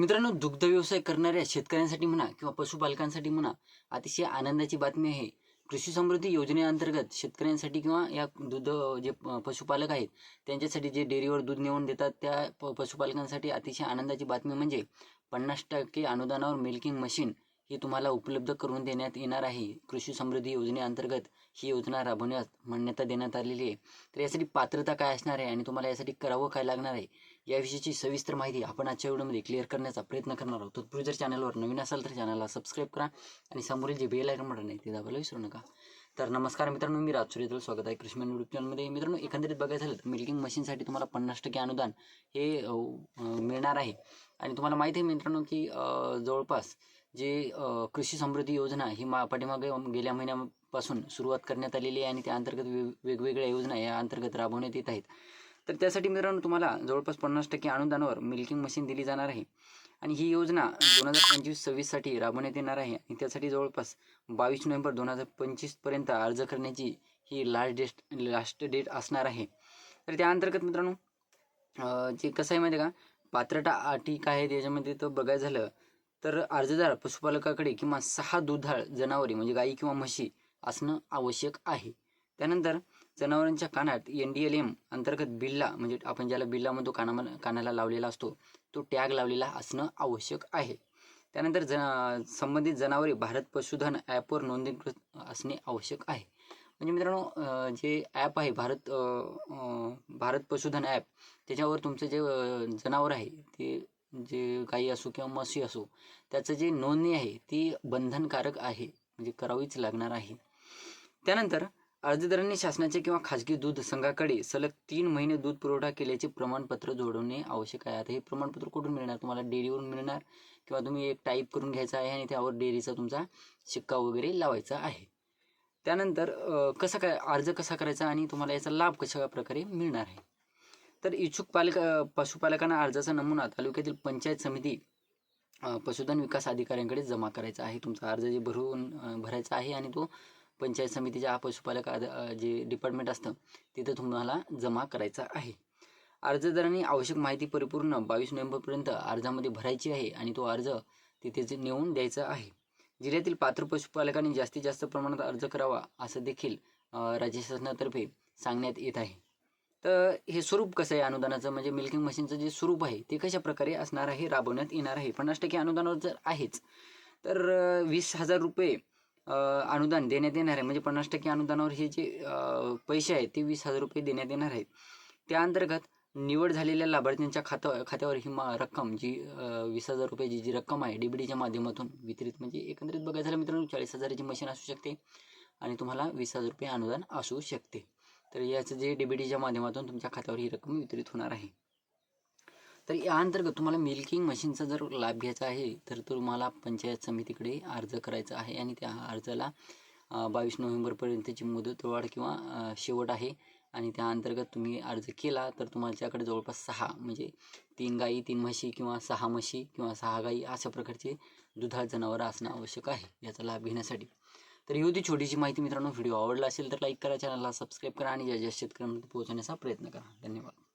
मित्रांनो दुग्ध व्यवसाय करणाऱ्या शेतकऱ्यांसाठी म्हणा किंवा पशुपालकांसाठी म्हणा अतिशय आनंदाची बातमी आहे. कृषी समृद्धी योजनेअंतर्गत शेतकऱ्यांसाठी किंवा या दूध जे प- पशुपालक आहेत त्यांच्यासाठी जे डेअरीवर दूध नेऊन देतात त्या प- पशुपालकांसाठी अतिशय आनंदाची बातमी म्हणजे पन्नास टक्के अनुदानावर मिल्किंग मशीन ही तुम्हाला उपलब्ध करून देण्यात येणार आहे. कृषी समृद्धी योजनेअंतर्गत ही योजना राबवण्यास मान्यता देण्यात आलेली आहे. तर यासाठी पात्रता काय असणार आहे आणि तुम्हाला यासाठी करावं काय लागणार आहे? याविषयीची सविस्तर माहिती आपण आजच्या व्हिडिओमध्ये क्लिअर करण्याचा प्रयत्न करणार आहोत. तत्पूर्वी जर चॅनलवर नवीन असाल तर चॅनलला सबस्क्राईब करा आणि समोरील जे बेल आयकन बटन आहे ते दाबायला विसरू नका. तर नमस्कार मित्रांनो मी राज स्वागत आहे कृषी यूट्यूब चॅनलमध्ये मित्रांनो एकंदरीत बघायचं झालं तर मिल्किंग मशीनसाठी तुम्हाला पन्नास टक्के अनुदान हे मिळणार आहे. आणि तुम्हाला माहिती आहे मित्रांनो की जवळपास जे कृषी समृद्धी योजना ही मा पाठीमागे गेल्या महिन्यापासून सुरुवात करण्यात आलेली आहे आणि त्या अंतर्गत वेगवेगळ्या योजना या अंतर्गत राबवण्यात येत आहेत. तर त्यासाठी मित्रांनो तुम्हाला जवळपास पन्नास टक्के अनुदानावर मिल्किंग मशीन दिली जाणार आहे. आणि ही योजना दोन हजार पंचवीस सव्वीससाठी राबवण्यात येणार आहे. आणि त्यासाठी जवळपास बावीस नोव्हेंबर दोन हजार पंचवीसपर्यंत अर्ज करण्याची ही लास्ट डेट लास्ट डेट असणार आहे. तर त्या अंतर्गत मित्रांनो जे कसं आहे माहिती आहे का? पात्रता अटी काय आहेत याच्यामध्ये तर बघायचं झालं तर अर्जदार पशुपालकाकडे किंवा सहा दुधाळ जनावरे म्हणजे गाई किंवा म्हशी असणं आवश्यक आहे. त्यानंतर जनावरांच्या कानात एन डी एल एम अंतर्गत बिल्ला म्हणजे आपण ज्याला बिल्ला म्हणतो काना कानाला लावलेला असतो तो टॅग लावलेला असणं आवश्यक आहे. त्यानंतर ज संबंधित जनावरे भारत पशुधन ॲपवर नोंदणीकृत असणे आवश्यक आहे. म्हणजे मित्रांनो जे ॲप आहे भारत भारत पशुधन ॲप त्याच्यावर तुमचं जे जनावर आहे ते जे गाई असो किंवा म्हशी असो त्याचं जे नोंदणी आहे ती बंधनकारक आहे म्हणजे करावीच लागणार आहे. त्यानंतर अर्जदारांनी शासनाचे किंवा खाजगी दूध संघाकडे सलग तीन महिने दूध पुरवठा केल्याचे प्रमाणपत्र जोडवणे आवश्यक आहे. आता हे प्रमाणपत्र कुठून मिळणार? तुम्हाला डेअरीवरून मिळणार? किंवा तुम्ही एक टाईप करून घ्यायचा आहे आणि त्यावर डेअरीचा तुमचा शिक्का वगैरे लावायचा आहे. त्यानंतर कसा काय अर्ज कसा करायचा आणि तुम्हाला याचा लाभ कशा प्रकारे मिळणार आहे? तर इच्छुक पालक पशुपालकांना अर्जाचा नमुना तालुक्यातील पंचायत समिती पशुधन विकास अधिकाऱ्यांकडे जमा करायचा आहे. तुमचा अर्ज जे भरून भरायचा आहे आणि तो पंचायत समितीच्या पशुपालक जे डिपार्टमेंट असतं तिथं तुम्हाला जमा करायचा आहे. अर्जदारांनी आवश्यक माहिती परिपूर्ण बावीस नोव्हेंबरपर्यंत अर्जामध्ये भरायची आहे आणि तो अर्ज तिथेच नेऊन द्यायचा आहे. जिल्ह्यातील पात्र पशुपालकांनी जास्तीत जास्त प्रमाणात अर्ज करावा असं देखील राज्य शासनातर्फे सांगण्यात येत आहे. तर हे स्वरूप कसं आहे अनुदानाचं? म्हणजे मिल्किंग मशीनचं जे स्वरूप आहे ते कशा प्रकारे असणार आहे राबवण्यात येणार आहे? पन्नास टक्के अनुदानावर जर आहेच तर वीस हजार रुपये अनुदान देण्यात येणार आहे. म्हणजे पन्नास टक्के अनुदानावर हे जे पैसे आहेत ते वीस हजार रुपये देण्यात येणार आहेत. त्या अंतर्गत निवड झालेल्या लाभार्थ्यांच्या खात्या खात्यावर ही मा रक्कम जी वीस हजार रुपयाची जी रक्कम आहे डीबीडीच्या माध्यमातून वितरित म्हणजे एकंदरीत बघायचं झालं मित्रांनो चाळीस हजाराची मशीन असू शकते आणि तुम्हाला वीस हजार रुपये अनुदान असू शकते. तर याचं जे डेबिटीच्या माध्यमातून तुमच्या खात्यावर ही रक्कम वितरित होणार आहे. तर या अंतर्गत तुम्हाला मिल्किंग मशीनचा जर लाभ घ्यायचा आहे तर तुम्हाला पंचायत समितीकडे अर्ज करायचा आहे आणि त्या अर्जाला बावीस नोव्हेंबरपर्यंतची मुदतवाढ किंवा शेवट आहे. आणि त्या अंतर्गत तुम्ही अर्ज केला तर तुमच्याकडे जवळपास सहा म्हणजे तीन गाई तीन म्हशी किंवा सहा म्हशी किंवा सहा गाई अशा प्रकारचे दुधाळ जनावरं असणं आवश्यक आहे याचा लाभ घेण्यासाठी. तर ही होती छोटीशी माहिती मित्रांनो. व्हिडिओ आवडला असेल तर लाईक करा चॅनलला सबस्क्राईब करा आणि ज्या ज्या शेतकऱ्यांमध्ये पोहोचण्याचा प्रयत्न करा. धन्यवाद.